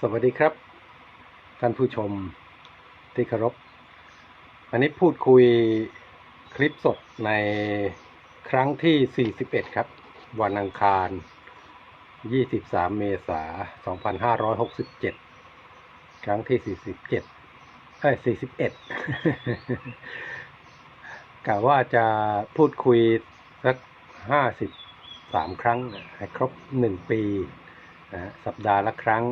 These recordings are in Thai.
สวัสดีครับ ท่านผู้ชมที่เคารพ อันนี้พูดคุยคลิปสดในครั้งที่ 41 ครับ วันอังคาร 23 เมษายน2567 ครั้งที่ 47เอ้ย41กะว่าจะพูดคุยสัก 53 ครั้งให้ครบ 1 ปีนะสัปดาห์ละครั้ง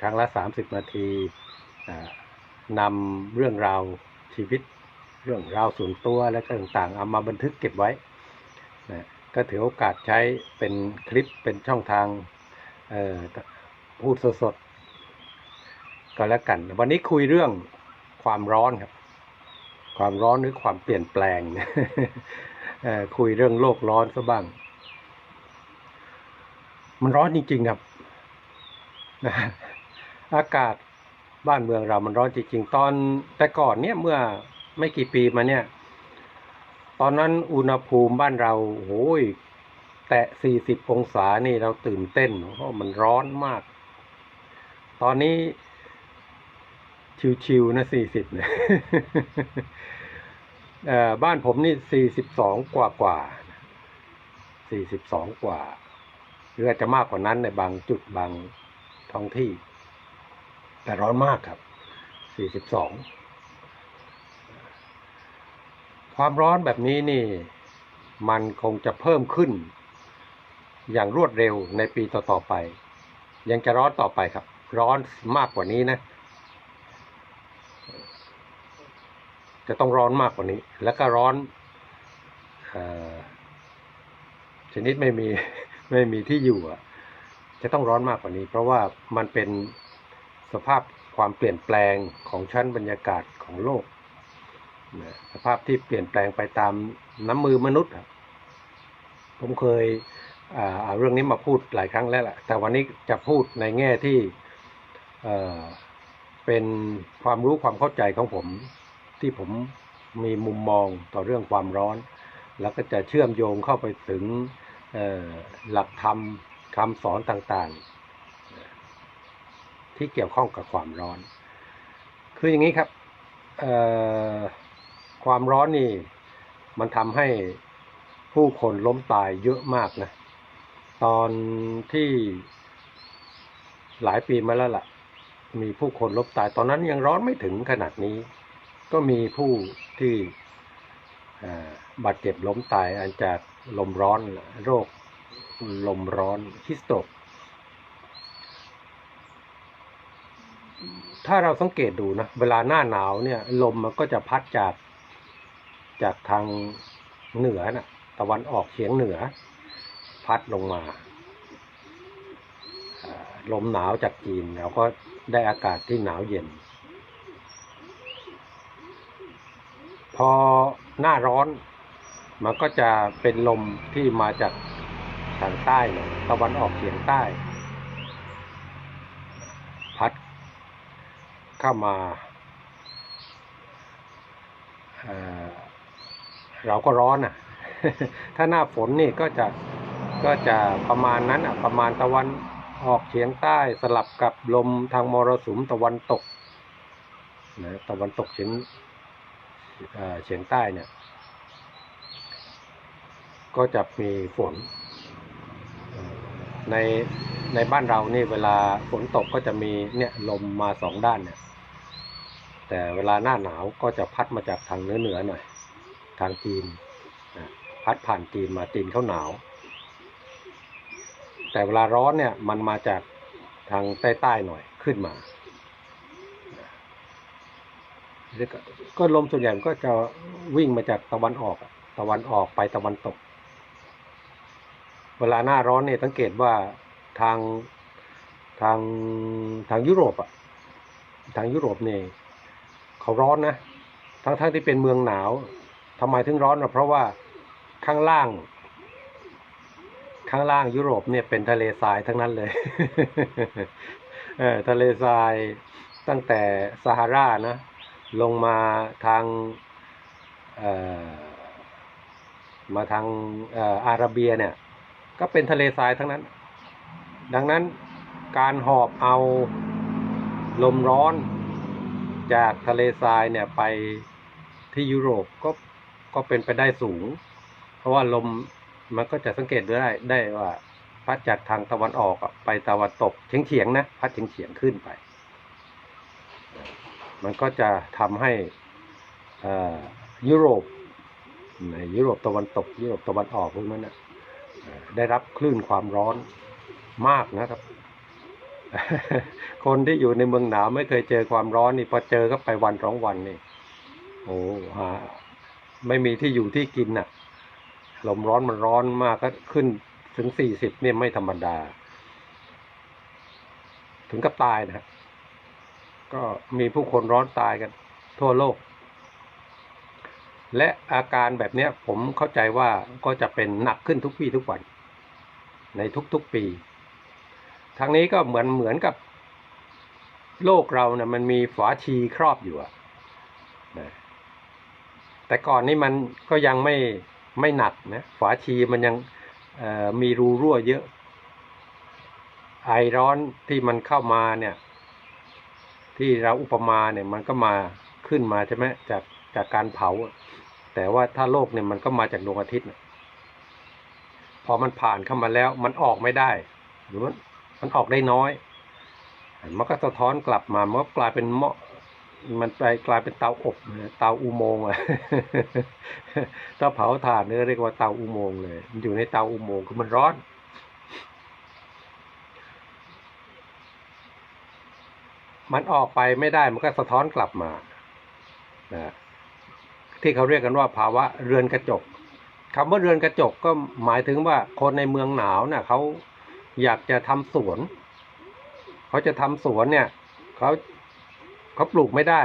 ครั้งละ 30 นาทีนำเรื่องราวชีวิต เรื่องราวส่วนตัวและก็ต่างๆเอามาบันทึกเก็บไว้นะก็ถือโอกาสใช้เป็นคลิปเป็นช่องทางพูดสดๆก็แล้วกัน วันนี้คุยเรื่องความร้อนครับ ความร้อนหรือความเปลี่ยนแปลงคุยเรื่องโลกร้อนซะบ้าง มันร้อนจริงๆครับ อากาศบ้านเมืองเรามันร้อนจริงๆ ตอนแต่ก่อนเนี่ยเมื่อไม่กี่ปีมาเนี่ย ตอนนั้นอุณหภูมิบ้านเราโอ้ยแตะ 40 องศานี่เราตื่นเต้นเพราะมันร้อนมาก ตอนนี้ชิวๆนะ 40เนี่ยบ้านผมนี่ 42 กว่ากว่า 42 กว่าหรืออาจจะมากกว่านั้นในบางจุดบางท้องที่ แต่ร้อนมากครับ 42 ความร้อนแบบนี้นี่ มันคงจะเพิ่มขึ้น อย่างรวดเร็วในปีต่อๆไป ยังจะร้อนต่อไปครับ ร้อนมากกว่านี้นะ จะต้องร้อนมากกว่านี้ แล้วก็ร้อนอชนิดไม่มีไม่มีที่อยู่อะจะต้องร้อนมากกว่านี้ เพราะว่ามันเป็น สภาพความเปลี่ยนแปลงของชั้นบรรยากาศของโลกนะสภาพที่เปลี่ยนแปลงไปตามน้ำมือมนุษย์ ผมเคยเอาเรื่องนี้มาพูดหลายครั้งแล้วแหละแต่วันนี้จะพูดในแง่ที่เป็นความรู้ความเข้าใจของผม ที่ผมมีมุมมองต่อเรื่องความร้อน แล้วก็จะเชื่อมโยงเข้าไปถึงหลักธรรมคำสอนต่างๆ ที่เกี่ยวข้องกับความร้อน คืออย่างนี้ครับความร้อนนี่มันทำให้ผู้คนล้มตายเยอะมากนะ ตอนที่หลายปีมาแล้วล่ะ มีผู้คนล้มตาย ตอนนั้นยังร้อนไม่ถึงขนาดนี้ ก็มีผู้ที่บาดเจ็บล้มตายอันจากลมร้อน โรคลมร้อนฮิสโตรก ถ้าเราสังเกตดูนะ เวลาหน้าหนาวเนี่ย ลมมันก็จะพัดจาก จากทางเหนือนะตะวันออกเฉียงเหนือ พัดลงมาลมหนาวจากจีนเราก็ได้อากาศที่หนาวเย็น พอหน้าร้อน มันก็จะเป็นลมที่มาจากทางใต้น่อยตะวันออกเฉียงใต้ พัด เข้ามา เราก็ร้อนอะ ถ้าหน้าฝนนี่ก็จะก็จะประมาณนั้นอะ ประมาณตะวันออกเฉียงใต้สลับกับลมทางมรสุมตะวันตกนะตะวันตกเฉียงเฉียงใต้เนี่ย ก็จะมีฝน ในในบ้านเรานี่เวลาฝนตกก็จะมีเนี่ยลมมาสองด้านเนี่ย แต่เวลาหน้าหนาวก็จะพัดมาจากทางเหนือเหนือหน่อย ทางจีน พัดผ่านจีนมาจีนเขาหนาว แต่เวลาร้อนเนี่ยมันมาจากทางใต้ๆหน่อยขึ้นมา ก็ลมส่วนใหญ่ก็จะวิ่งมาจากตะวันออก ตะวันออกไปตะวันตก เวลาหน้าร้อนเนี่ยสังเกตว่าทางทางทางยุโรปอะทางยุโรปเนี่ย เขาร้อนนะ ทั้งทั้งที่เป็นเมืองหนาวทำไมถึงร้อนนะเพราะว่าข้างล่าง ข้างล่างยุโรปเนี่ยเป็นทะเลทรายทั้งนั้นเลยเออทะเลทรายตั้งแต่ซาฮารานะ ลงมาทางเอ่อมาทางเอ่ออาระเบียเนี่ย ก็เป็นทะเลทรายทั้งนั้น ดังนั้นการหอบเอาลมร้อน จากทะเลทรายเนี่ยไปที่ยุโรปก็ก็เป็นไปได้สูง เพราะว่าลมมันก็จะสังเกตได้ได้ว่าพัดจากทางตะวันออกไปตะวันตกเฉียงเฉียงนะพัดเฉียงเฉียงขึ้นไป มันก็จะทำให้อ่อยุโรปในยุโรปตะวันตก ยุโรปตะวันออกพวกนั้นนะเอ่อได้รับคลื่นความร้อนมากนะครับ คนที่อยู่ในเมืองหนาวไม่เคยเจอความร้อนนี่พอเจอก็ไปวันสองวันนี่โอ้หาไม่มีที่อยู่ที่กินน่ะลมร้อนมันร้อนมากก็ขึ้นถึงสี่สิบเนี่ยไม่ธรรมดา ถึงกับตายนะก็มีผู้คนร้อนตายกันทั่วโลก และอาการแบบนี้ผมเข้าใจว่าก็จะเป็นหนักขึ้นทุกปีทุกวัน ในทุกๆปี ทางนี้ก็เหมือนเหมือนกับ โลกเราเนี่ยมันมีฝาชีครอบอยู่อะแต่ก่อนนี้มันก็ยังไม่ไม่หนักนะฝาชีมันยังมีรูรั่วเยอะ ไอร้อนที่มันเข้ามาเนี่ย ที่เราอุปมาเนี่ยมันก็มาขึ้นมาใช่ไหมจากจากการเผา แต่ว่าถ้าโลกเนี่ยมันก็มาจากดวงอาทิตย์พอมันผ่านเข้ามาแล้ว มันออกไม่ได้ หรือมัน มันออกได้น้อย มันก็สะท้อนกลับมามันก็กลายเป็นหม้อมันไปกลายเป็นเตาอบเตาอุโมงค์อะถ้าเผาถ่านเนี่ยเรียกว่าเตาอุโมงค์เลย มันอยู่ในเตาอุโมงค์คือมันร้อนมันออกไปไม่ได้มันก็สะท้อนกลับมานะที่เขาเรียกกันว่าภาวะเรือนกระจกคำว่าเรือนกระจกก็หมายถึงว่าคนในเมืองหนาวน่ะเขา อยากจะทำสวน เขาจะทำสวนเนี่ย เขาเขาปลูกไม่ได้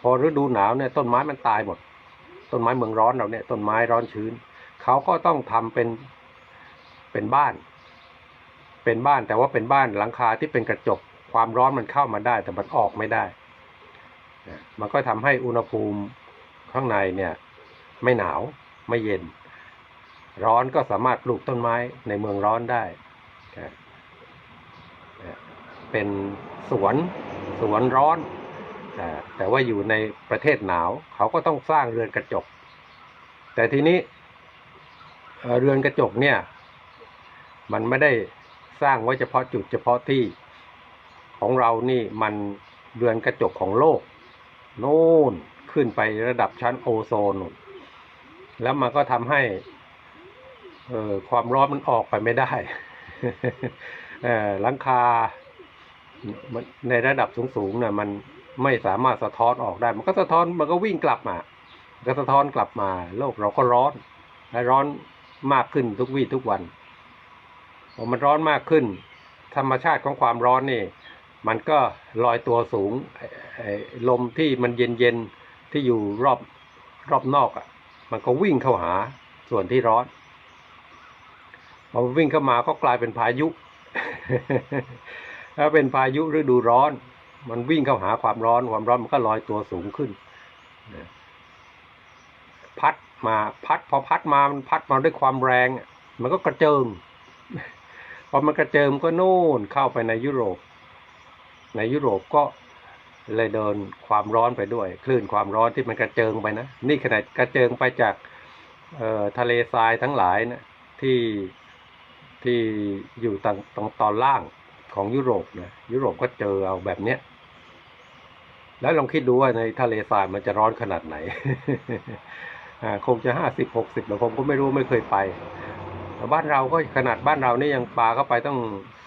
พอฤดูหนาวเนี่ยต้นไม้มันตายหมด ต้นไม้เมืองร้อนเราเนี่ยต้นไม้ร้อนชื้น เขาก็ต้องทำเป็นเป็นบ้าน เป็นบ้านแต่ว่าเป็นบ้านหลังคาที่เป็นกระจกความร้อนมันเข้ามาได้แต่มันออกไม่ได้ มันก็ทำให้อุณหภูมิข้างในเนี่ย ไม่หนาวไม่เย็น ร้อนก็สามารถปลูกต้นไม้ในเมืองร้อนได้ เป็นสวนสวนร้อนแต่ว่าอยู่ในประเทศหนาว เขาก็ต้องสร้างเรือนกระจก แต่ทีนี้เรือนกระจกเนี่ย มันไม่ได้สร้างไว้เฉพาะจุดเฉพาะที่ของเรานี่มันเรือนกระจกของโลก โน่นขึ้นไประดับชั้นโอโซน แล้วมันก็ทำให้ความร้อนมันออกไปไม่ได้หลังคา ในระดับสูงๆเนี่ยมันไม่สามารถสะท้อนออกได้ มันก็สะท้อนมันก็วิ่งกลับมา ก็สะท้อนกลับมา โลกเราก็ร้อนและร้อนมากขึ้นทุกวี่ทุกวันพอมันร้อนมากขึ้น ธรรมชาติของความร้อนนี่ มันก็ลอยตัวสูงลมที่มันเย็นๆที่อยู่รอบรอบนอกอะ มันก็วิ่งเข้าหาส่วนที่ร้อนพอวิ่งเข้ามาก็กลายเป็นพายุ ถ้าเป็นพายุฤดูร้อน มันวิ่งเข้าหาความร้อน ความร้อนมันก็ลอยตัวสูงขึ้นพัดมาพัด พอพัดมามันพัดมาด้วยความแรง มันก็กระเจิงพอมันกระเจิมก็โน่นเข้าไปในยุโรป ในยุโรปก็เลยเดินความร้อนไปด้วย คลื่นความร้อนที่มันกระเจิงไปนะนี่ขนาดกระเจิงไปจากเทะเลทรายทั้งหลายนะที่ที่อยู่ตรงตรงตอนล่าง ของยุโรปนะยุโรปก็เจอเอาแบบเนี้ยแล้วลองคิดดูว่าในทะเลทรายมันจะร้อนขนาดไหนคงจะห้าสิบหกสิบแต่ผมก็ไม่รู้ไม่เคยไปแต่บ้านเราก็ขนาดบ้านเรานี่ยังปลาเข้าไปต้อง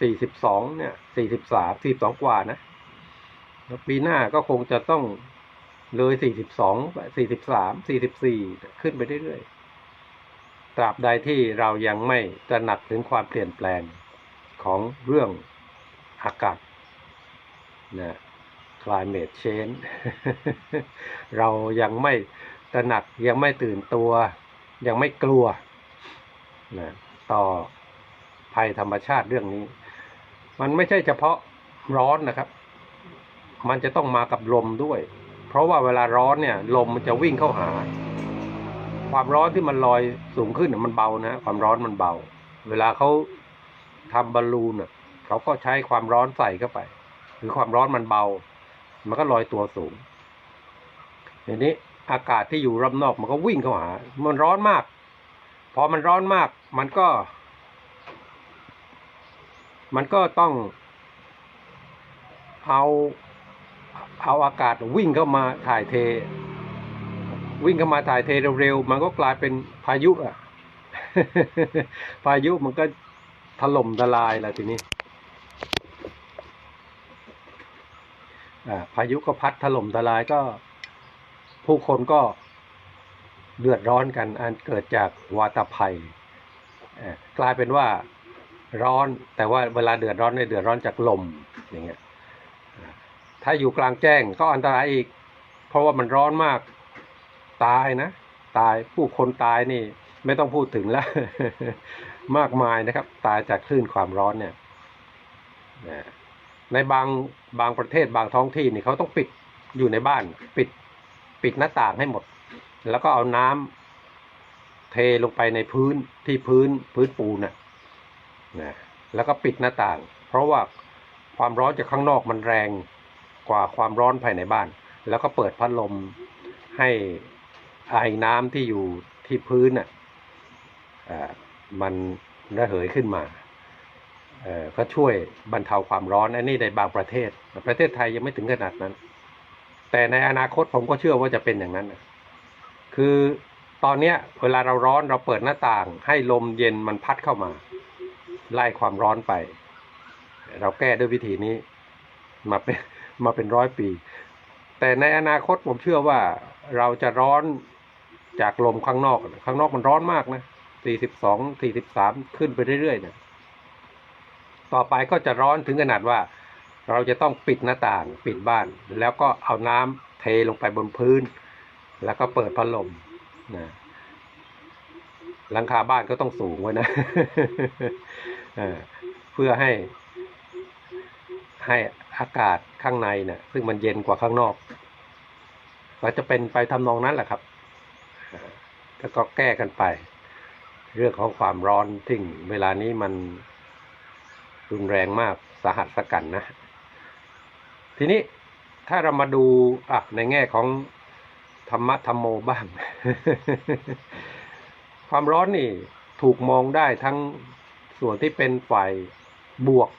สี่สิบสองเนี่ยสี่สิบสามสี่สองกว่านะแล้วปีหน้าก็คงจะต้องเลยสี่สิบสองสี่สิบสามสี่สิบสี่ขึ้นไปเรื่อยๆตราบใดที่เรายังไม่ตระหนักถึงความเปลี่ยนแปลงของเรื่อง อากาศนะ climate change เรายังไม่ตระหนักยังไม่ตื่นตัว ยังไม่กลัวนะต่อภัยธรรมชาติเรื่องนี้ มันไม่ใช่เฉพาะร้อนนะครับ มันจะต้องมากับลมด้วย เพราะว่าเวลาร้อนเนี่ย ลมมันจะวิ่งเข้าหา ความร้อนที่มันลอยสูงขึ้นมันเบานะ ความร้อนมันเบา เวลาเขาทำบอลลูนน่ะ เขาก็ใช้ความร้อนใส่เข้าไป คือความร้อนมันเบา มันก็ลอยตัวสูงทีนี้อากาศที่อยู่รอบนอกมันก็วิ่งเข้าหา มันร้อนมาก พอมันร้อนมาก มันก็ มันก็ต้อง เอาเอาอากาศวิ่งเข้ามาถ่ายเท วิ่งเข้ามาถ่ายเทเร็วๆมันก็กลายเป็นพายุอะ พายุมันก็ถล่มทลายแล้วทีนี้ อ่า พายุก็พัดถล่มทลายก็ผู้คนก็เดือดร้อนกันอันเกิดจากวาตภัยกลายเป็นว่าร้อนแต่ว่าเวลาเดือดร้อนเนี่ยเดือดร้อนจากลมอย่างเงี้ยถ้าอยู่กลางแจ้งก็อันตรายอีก เพราะว่ามันร้อนมากตายนะ ตายผู้คนตายนี่ ไม่ต้องพูดถึงแล้ว มากมายนะครับ ตายจากคลื่นความร้อนเนี่ยนะ ในบางบางประเทศบางท้องที่นี่เขาต้องปิดอยู่ในบ้าน ปิดปิดหน้าต่างให้หมด แล้วก็เอาน้ำเทลงไปในพื้นที่พื้นพื้นปูนน่ะนะแล้วก็ปิดหน้าต่าง เพราะว่าความร้อนจากข้างนอกมันแรงกว่าความร้อนภายในบ้าน แล้วก็เปิดพัดลมให้ไอ้น้ำที่อยู่ที่พื้นน่ะอ่ามันระเหยขึ้นมา ก็ช่วยบรรเทาความร้อนอันนี้ในบางประเทศ ประเทศไทยยังไม่ถึงขนาดนั้น แต่ในอนาคตผมก็เชื่อว่าจะเป็นอย่างนั้น คือตอนเนี้ยเวลาเราร้อนเราเปิดหน้าต่าง ให้ลมเย็นมันพัดเข้ามา ไล่ความร้อนไป เราแก้ด้วยวิธีนี้มาเป็นมาเป็นร้อยปี แต่ในอนาคตผมเชื่อว่าเราจะร้อนจากลมข้างนอก ข้างนอกมันร้อนมากนะสี่สิบสองสี่สิบสามขึ้นไปเรื่อยๆเนะ ต่อไปก็จะร้อนถึงขนาดว่า เราจะต้องปิดหน้าต่างปิดบ้าน แล้วก็เอาน้ำเทลงไปบนพื้น แล้วก็เปิดพัดลมนะหลังคาบ้านก็ต้องสูงไว้นะเออเพื่อให้ ให้อากาศข้างในเนี่ยซึ่งมันเย็นกว่าข้างนอกก็จะเป็นไปทำนองนั้นแหละครับแล้วก็แก้กันไป เรื่องของความร้อนที่เวลานี้มัน รุนแรงมากสาหัสสกันนะ ทีนี้ถ้าเรามาดูอะในแง่ของธรรมะธรรมโมบ้าง ความร้อนนี่ถูกมองได้ทั้งส่วนที่เป็นฝ่ายบวก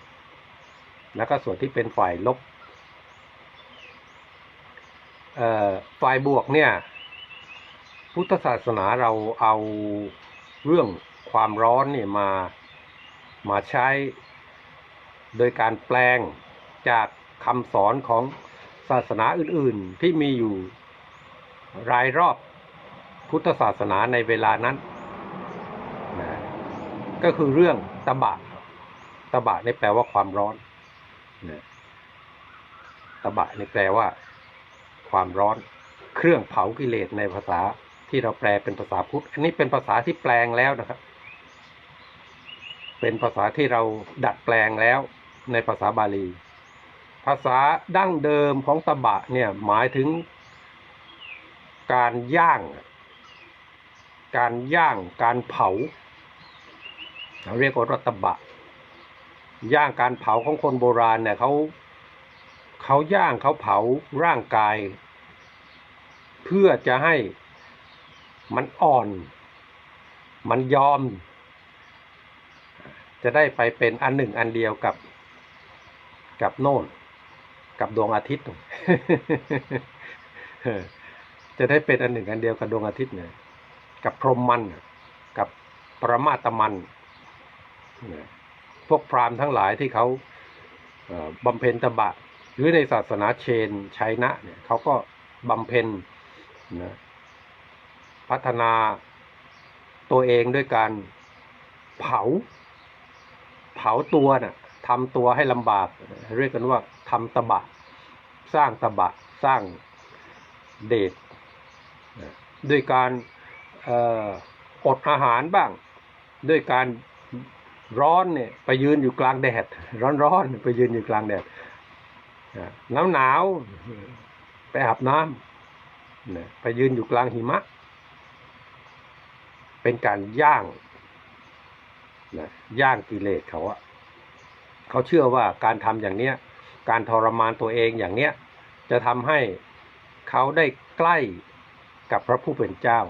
แล้วก็ส่วนที่เป็นฝ่ายลบฝ่ายบวกเนี่ย พุทธศาสนาเราเอาเรื่องความร้อนเนี่ยมามาใช้ โดยการแปลงจากคำสอนของศาสนาอื่นๆ ที่มีอยู่รายรอบพุทธศาสนาในเวลานั้นนะก็คือเรื่องตบะตบะนี่แปลว่าความร้อนนะตบะนี่แปลว่า ความร้อน เครื่องเผากิเลสในภาษาที่เราแปลเป็นภาษาพุทธ อันนี้เป็นภาษาที่แปลงแล้วนะครับ เป็นภาษาที่เราดัดแปลงแล้ว ในภาษาบาลี ภาษาดั้งเดิมของตบะเนี่ยหมายถึงการย่าง การย่างการเผาเราเรียกว่ารัตบะ ย่างการเผาของคนโบราณเนี่ยเขาเขาย่างเขาเผาร่างกาย เพื่อจะให้มันอ่อน มันยอม จะได้ไปเป็นอันหนึ่งอันเดียวกับ กับโน่น กับดวงอาทิตย์ จะได้เป็นอันหนึ่งอันเดียวกับดวงอาทิตย์เนี่ยกับพรหมมัน กับปรมาตมัน พวกพราหมณ์ทั้งหลายที่เขาบำเพ็ญตบะ หรือในศาสนาเชนชัยนะเนี่ยเขาก็บำเพ็ญนะพัฒนาตัวเองด้วยการเผา เผาตัวน่ะ ทำตัวให้ลำบาก เรียกกันว่าทำตบะ สร้างตบะ สร้างเดชด้วยการอดอาหารบ้าง ด้วยการร้อนเนี่ยไปยืนอยู่กลางแดด ร้อนๆไปยืนอยู่กลางแดดนะหนาวหนาวๆไปอาบน้ำไปยืนอยู่กลางหิมะ เป็นการย่างย่างกิเลสเขาอะ เขาเชื่อว่าการทำอย่างเนี้ยการทรมานตัวเองอย่างเนี้ยจะทำให้เขาได้ใกล้กับพระผู้เป็นเจ้า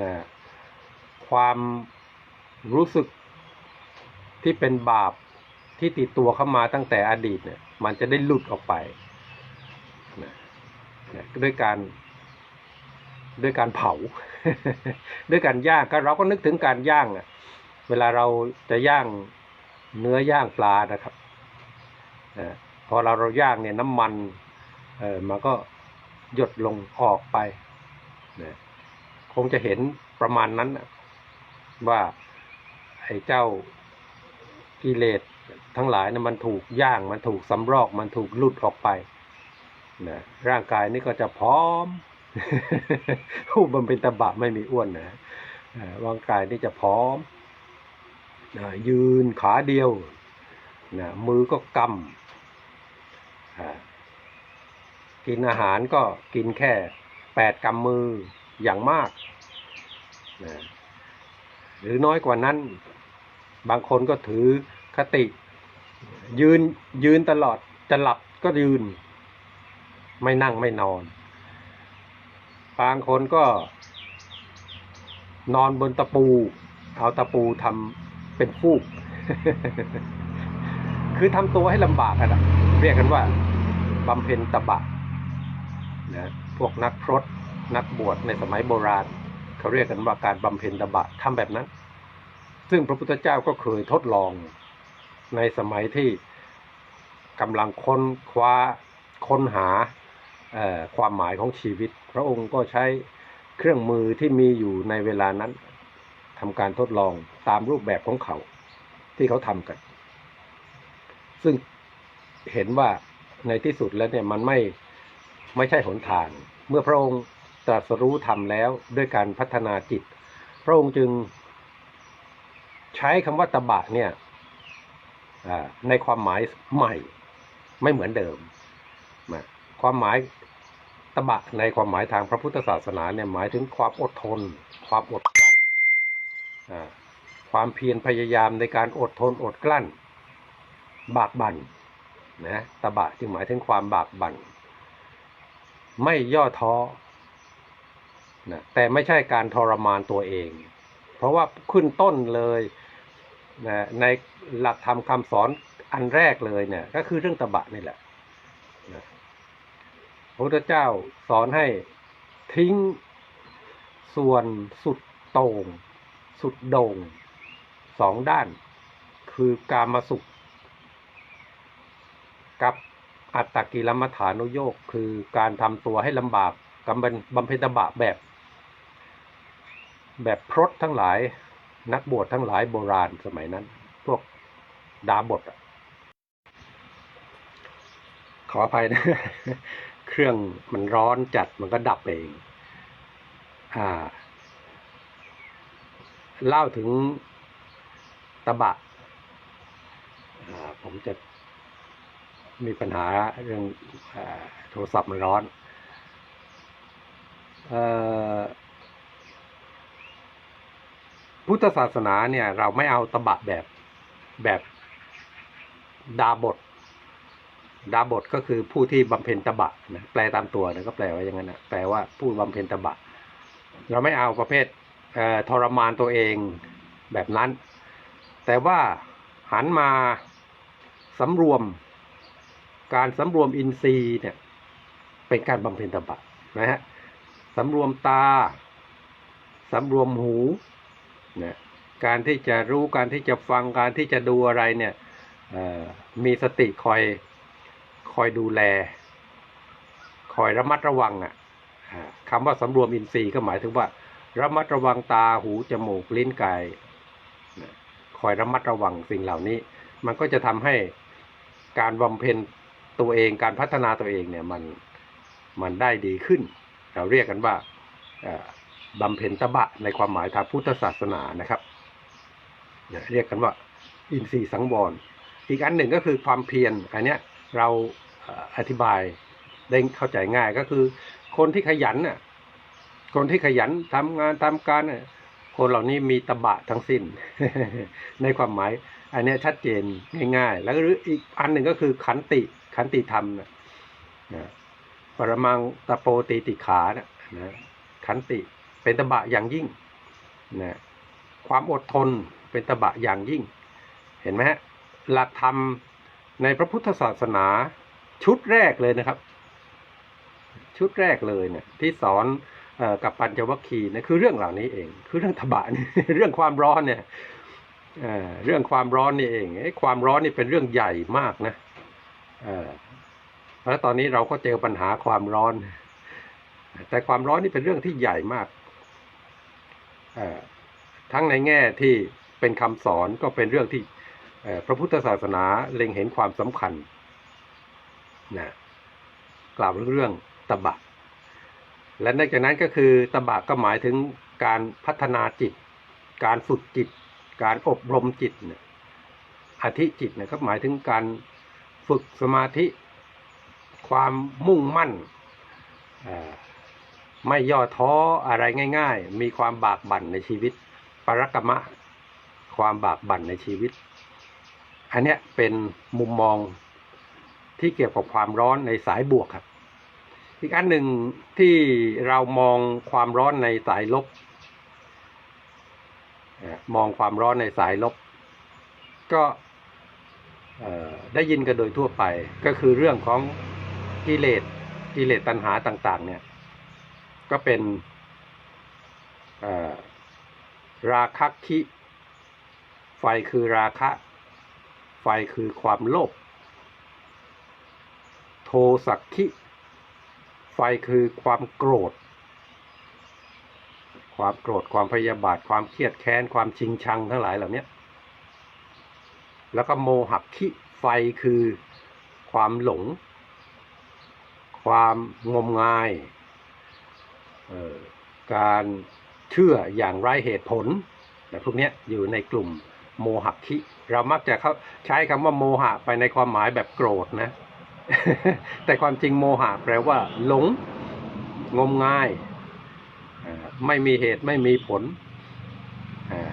นะความรู้สึกที่เป็นบาปที่ติดตัวเข้ามาตั้งแต่อดีตเนี่ยมันจะได้หลุดออกไปนะนะด้วยการด้วยการเผา ด้วยการย่างก็เราก็นึกถึงการย่างอะเวลาเราจะย่าง เนื้อย่างปลานะครับอพอเราเราย่างเนี่ยน้ำมันเออมันก็หยดลงออกไปนะคงจะเห็นประมาณนั้นว่าไอ้เจ้ากิเลสทั้งหลายนะมันถูกย่างมันถูกสำรอกมันถูกลุดออกไปนะร่างกายนี่ก็จะพร้อมผู้บำเพ็ญตบะไม่มีอ้วนนะอ่อร่างกายนี่จะพร้อม นะยืนขาเดียวนะมือก็กำกินอาหารก็กินแค่แปดกำมืออย่างมากนะหรือน้อยกว่านั้น บางคนก็ถือคติ ยืนยืนตลอดจะหลับก็ยืน ไม่นั่งไม่นอน บางคนก็นอนบนตะปู เอาตะปูทำ เป็นฟูก คือทำตัวให้ลำบากนะเรียกกันว่าบำเพ็ญตบะนะพวกนักพรตนักบวชในสมัยโบราณ เขาเรียกกันว่าการบำเพ็ญตบะทำแบบนั้น ซึ่งพระพุทธเจ้าก็เคยทดลองในสมัยที่กำลังค้นคว้าค้นหาความหมายของชีวิต พระองค์ก็ใช้เครื่องมือที่มีอยู่ในเวลานั้น ทำการทดลองตามรูปแบบของเขา ที่เขาทำกัน ซึ่งเห็นว่าในที่สุดแล้วเนี่ยมันไม่ไม่ใช่หนทาง เมื่อพระองค์ตรัสรู้ทำแล้วด้วยการพัฒนาจิต พระองค์จึงใช้คำว่าตบะเนี่ยในความหมายใหม่ไม่เหมือนเดิมนะความหมายตบะในความหมายทางพระพุทธศาสนาเนี่ยหมายถึงความอดทน ความอด ความเพียรพยายามในการอดทนอดกลั้น บากบั่นนะตบะจึงหมายถึงความบากบั่นไม่ย่อท้อนะแต่ไม่ใช่การทรมานตัวเอง เพราะว่าขึ้นต้นเลยนะในหลักธรรมคำสอนอันแรกเลยเนี่ย ก็คือเรื่องตบะนี่แหละนะพระพุทธเจ้าสอนให้ทิ้งส่วนสุดโต่ง สุดโด่งสองด้าน คือการมาสุข กับอัตตกิลมัฐานุโยกคือการทำตัวให้ลำบากกำบันบำเพ็ญตบะแบบ แบบพรตทั้งหลาย นักบวชทั้งหลายโบราณสมัยนั้น พวกดาบทขออภัยนะ เครื่องมันร้อนจัดมันก็ดับเอง อ่า เล่าถึงตะบะผมจะมีปัญหาเรื่องอโทรศัพท์มันร้อนออพุทธศาสนาเนี่ย เราไม่เอาตะบะแบบแบบดาบท ดาบทก็คือผู้ที่บำเพ็ญตบะนะแปลตามตัวนะก็แปลว่าอย่างนั้นนะแปลว่าผู้บำเพ็ญตบะ เราไม่เอาประเภท ทรมานตัวเองแบบนั้น แต่ว่าหันมาสำรวม การสำรวมอินทรีย์เนี่ยเป็นการบำเพ็ญตบะนะฮะสำรวมตาสำรวมหูนะการที่จะรู้การที่จะฟังการที่จะดูอะไรเนี่ยมีสติคอยคอยดูแล คอยระมัดระวังอะอ่าคำว่าสำรวมอินทรีย์ก็หมายถึงว่า ระมัดระวังตาหูจมูกลิ้นกายคอยระมัดระวังสิ่งเหล่านี้ มันก็จะทำให้การบำเพ็ญตัวเองการพัฒนาตัวเองเนี่ยมันมันได้ดีขึ้น เราเรียกกันว่าเอ่อบำเพ็ญตบะในความหมายทางพุทธศาสนานะครับเรียกกันว่าอินทรีย์สังวรอีกอันหนึ่งก็คือความเพียรอันเนี้ยเราเอ่ออธิบายได้เข้าใจง่ายก็คือ คนที่ขยันน่ะ คนที่ขยันทำงานทำการคนเหล่านี้มีตบะทั้งสิ้น ในความหมาย อันนี้ชัดเจนง่าย ๆ แล้วก็หรืออีกอันหนึ่งก็คือขันติขันติธรรมนะนะปรมังตะโปตีติขานะนะขันติเป็นตบะอย่างยิ่งนะความอดทนเป็นตบะอย่างยิ่ง เห็นไหมฮะหลักธรรมในพระพุทธศาสนาชุดแรกเลยนะครับ ชุดแรกเลยเนี่ยที่สอน กับปัญจวัคคีย์นะคือเรื่องเหล่านี้เอง คือเรื่องตบะนี่เรื่องความร้อนเนี่ยเเรื่องความร้อนนี่เองไอ้ความร้อนนี่เป็นเรื่องใหญ่มากนะแล้วตอนนี้เราก็เจอปัญหาความร้อน แต่ความร้อนนี่เป็นเรื่องที่ใหญ่มากทั้งในแง่ที่เป็นคำสอนก็เป็นเรื่องที่พระพุทธศาสนาเล็งเห็นความสำคัญนะกล่าวเรื่องตบะ และนอกจากนั้นก็คือตบะก็หมายถึงการพัฒนาจิต การฝึกจิต การอบรมจิตเนี่ยอธิจิตเนะครับหมายถึงการฝึกสมาธิ ความมุ่งมั่น ไม่ย่อท้ออะไรง่าย ๆ มีความบากบั่นในชีวิต ปรกรมะ ความบากบั่นในชีวิต อันเนี้ยเป็นมุมมองที่เกี่ยวกับความร้อนในสายบวกครับ อีกอันหนึ่งที่เรามองความร้อนในสายลบ มองความร้อนในสายลบ ก็ได้ยินกันโดยทั่วไป ก็คือเรื่องของกิเลสกิเลสตัณหาต่าง ๆ เนี่ย ก็เป็นราคะคิไฟคือราคะ ไฟคือความโลภโทสักคิ ฟคือความโกรธ ความโกรธความพยาบาท ความเครียดแค้น ความชิงชังทั้งหลายเหล่านี้แล้วก็โมหักขิไฟคือความหลง ความงมงายออการเชื่ออย่างไร้เหตุผลแต่พวกนี้อยู่ในกลุ่มโมหักขิ เรามักจะเขาใช้คำว่าโมหะไปในความหมายแบบโกรธนะ แต่ความจริงโมหะแปลว่า หลง งมงายอ่าไม่มีเหตุไม่มีผลอ่า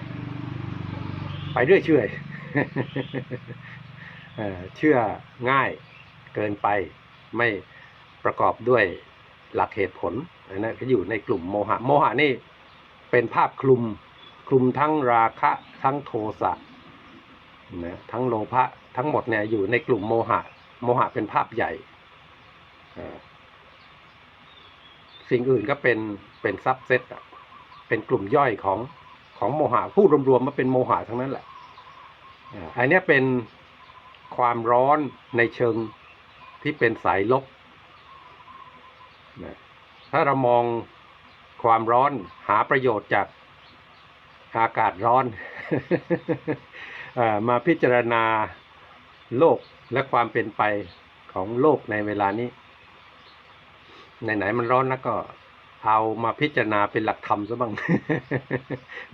ไปเรื่อยเชื่อยเอ่อเชื่อง่ายเกินไปไม่ประกอบด้วยหลักเหตุผลอันนั้นก็อยู่ในกลุ่มโมหะ โมหะนี่เป็นภาพคลุมคลุมทั้งราคะทั้งโทสะนะทั้งโลภะทั้งหมดเนี่ยอยู่ในกลุ่มโมหะ โมหะเป็นภาพใหญ่สิ่งอื่นก็เป็นเป็นซับเซตอะเป็นกลุ่มย่อยของของโมหะพูดรวมๆมาเป็นโมหะทั้งนั้นแหละอันนี้เป็นความร้อนในเชิงที่เป็นสายลบนะถ้าเรามองความร้อนหาประโยชน์จากอากาศร้อนอมาพิจารณา โลกและความเป็นไปของโลกในเวลานี้ไหนๆมันร้อนแล้วก็เอามาพิจารณาเป็นหลักธรรมซะบ้าง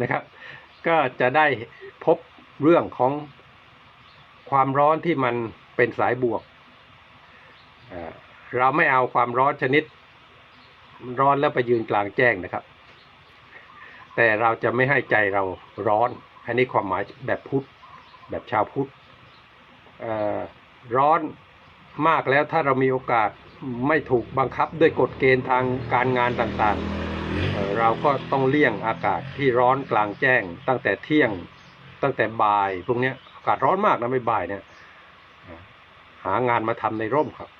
นะครับ ก็จะได้พบเรื่องของความร้อนที่มันเป็นสายบวก เราไม่เอาความร้อนชนิด ร้อนแล้วไปยืนกลางแจ้งนะครับ แต่เราจะไม่ให้ใจเราร้อน อันนี้ความหมายแบบพุทธแบบชาวพุทธ ร้อนมากแล้วถ้าเรามีโอกาสไม่ถูกบังคับด้วยกฎเกณฑ์ทางการงานต่างๆเเราก็ต้องเลี่ยงอากาศที่ร้อนกลางแจ้ง ตั้งแต่เที่ยงตั้งแต่บ่ายพวกนี้อากาศร้อนมากนะไม่บ่ายเนี่ยหางานมาทำในร่มครับ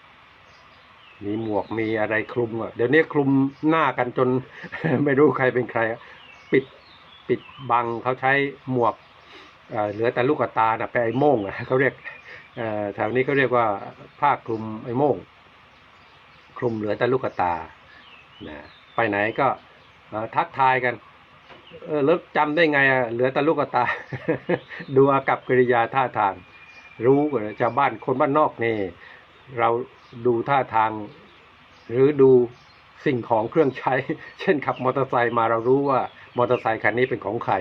มีหมวกมีอะไรคลุมอะเดี๋ยวนี้คลุมหน้ากันจน ไม่รู้ใครเป็นใคร ปิดปิดบังเขาใช้หมวกเเหลือแต่ลูกตานะไปไอ้โม่งอะเขาเรียก แถวนี้เขาเรียกว่าผ้าคลุมไอ้โม่ง คลุมเหลือแต่ลูกตานะไปไหนก็ทักทายกัน เออแล้วจำได้ไงอะเหลือแต่ลูกตา ดูอากับกิริยาท่าทาง รู้กันชาวบ้านคนบ้านนอกนี่ เราดูท่าทาง หรือดูสิ่งของเครื่องใช้ เช่นขับมอเตอร์ไซค์มาเรารู้ว่ามอเตอร์ไซค์คันนี้เป็นของใคร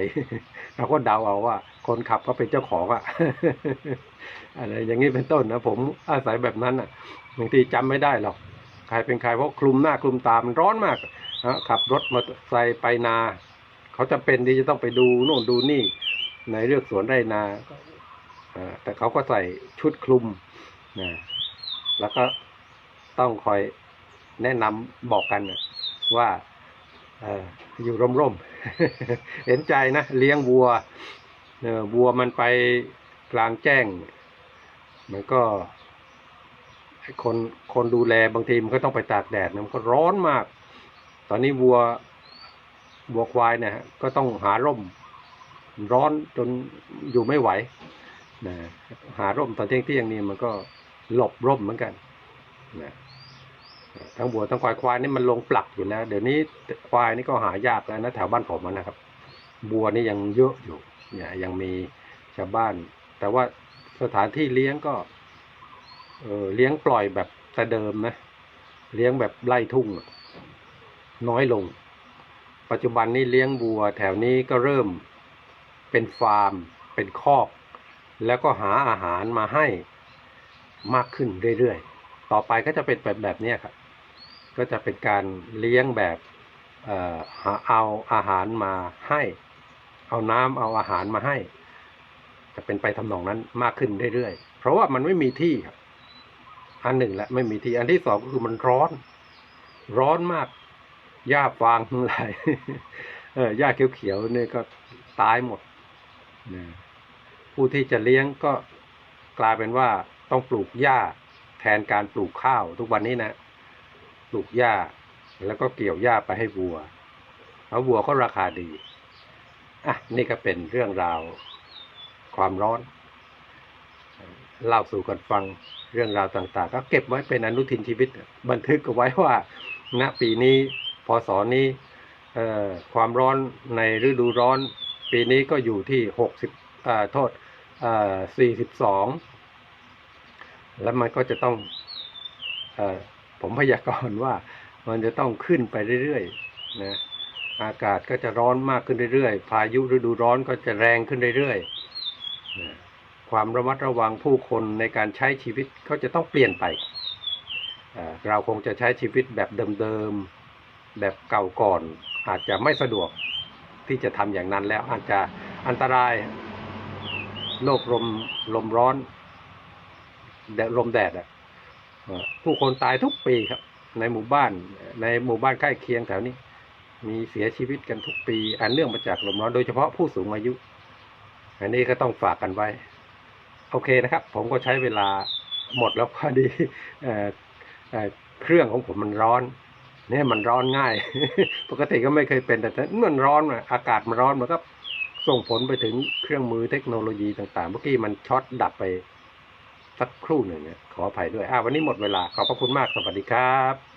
เราก็เดาเอาว่า คนขับก็เป็นเจ้าของอะอะไรอย่างนี้เป็นต้นนะผมอาศัยแบบนั้นอะบางทีจำไม่ได้หรอกใครเป็นใครเพราะคลุมหน้าคลุมตามันร้อนมากนะขับรถมอเตอร์ไปนา เขาจะเป็นที่จะต้องไปดูโน่นดูนี่ ในเรื่องสวนไรนาแต่เขาก็ใส่ชุดคลุมนะแล้วก็ต้องคอยแนะนำบอกกันว่าอออยู่ร่มๆ เห็นใจนะ เลี้ยงวัว เออวัวมันไปกลางแจ้ง มันก็คนคนดูแลบางทีมันก็ต้องไปตากแดดนะมันก็ร้อนมาก ตอนนี้วัววัวควายเนี่ยก็ต้องหาร่ม ร้อนจนอยู่ไม่ไหวนะหาร่มตอนเที่ยงเที่ยงนี่มันก็หลบร่มเหมือนกันนะทั้งวัวทั้งควายควายนี่มันลงปลักอยู่แล้วเดี๋ยวนี้ควายนี่ก็หายากแล้วนะแถวบ้านผมนะครับวัวนี่ยังเยอะอยู่ เนี่ยยังมีชาวบ้าน แต่ว่าสถานที่เลี้ยงก็เออเลี้ยงปล่อยแบบแต่เดิมนะ เลี้ยงแบบไล่ทุ่ง น้อยลง ปัจจุบันนี้เลี้ยงวัว แถวนี้ก็เริ่มเป็นฟาร์ม เป็นคอก แล้วก็หาอาหารมาให้มากขึ้นเรื่อยๆ ต่อไปก็จะเป็นแบบแบบนี้ครับ ก็จะเป็นการเลี้ยงแบบเอ่อหาเอาอาหารมาให้ เอาน้ำเอาอาหารมาให้ จะเป็นไปทำนองนั้นมากขึ้นเรื่อยๆ เพราะว่ามันไม่มีที่ครับอันหนึ่งแหละไม่มีที่อันที่สองก็คือมันร้อน ร้อนมากหญ้าฟางทั้งหลายเออหญ้าเขียวๆเนี่ยก็ตายหมดนะผู้ที่จะเลี้ยงก็กลายเป็นว่าต้องปลูกหญ้าแทนการปลูกข้าวทุกวันนี้นะ ปลูกหญ้าแล้วก็เกี่ยวหญ้าไปให้วัวเพราะวัวก็ราคาดี อะนี่ก็เป็นเรื่องราวความร้อน เล่าสู่กันฟังเรื่องราวต่าง ๆ ก็เก็บไว้เป็นอนุทินชีวิต บันทึกเอาไว้ว่าณปีนี้พศนี้ความร้อนในฤดูร้อน ปีนี้ก็อยู่ที่หกสิบโทษสี่สิบสองแล้วมันก็จะต้องอผมพยากรณ์ว่ามันจะต้องขึ้นไปเรื่อยๆนะ อากาศก็จะร้อนมากขึ้นเรื่อยๆ พายุฤดูร้อนก็จะแรงขึ้นเรื่อยๆ ความระมัดระวังผู้คนในการใช้ชีวิตก็จะต้องเปลี่ยนไป เราคงจะใช้ชีวิตแบบเดิมๆ แบบเก่าก่อน อาจจะไม่สะดวกที่จะทำอย่างนั้นแล้วอาจจะอันตรายโรคลมลมร้อนแดดลมแดดอะผู้คนตายทุกปีครับ ในหมู่บ้านในหมู่บ้านใกล้เคียงแถวนี้ มีเสียชีวิตกันทุกปี อันเนื่องมาจากลมร้อนโดยเฉพาะผู้สูงอายุ อันนี้ก็ต้องฝากกันไว้ โอเคนะครับ ผมก็ใช้เวลาหมดแล้วพอดีเออเออเครื่องของผมมันร้อน เนี่ยมันร้อนง่าย ปกติก็ไม่เคยเป็นแต่ถ้ามันร้อนอะอากาศมันร้อนมันก็ส่งผลไปถึงเครื่องมือเทคโนโลยีต่างๆ เมื่อกี้มันช็อตดับไปสักครู่หนึ่งเนี่ยขออภัยด้วย อ่าวันนี้หมดเวลา ขอบพระคุณมาก สวัสดีครับ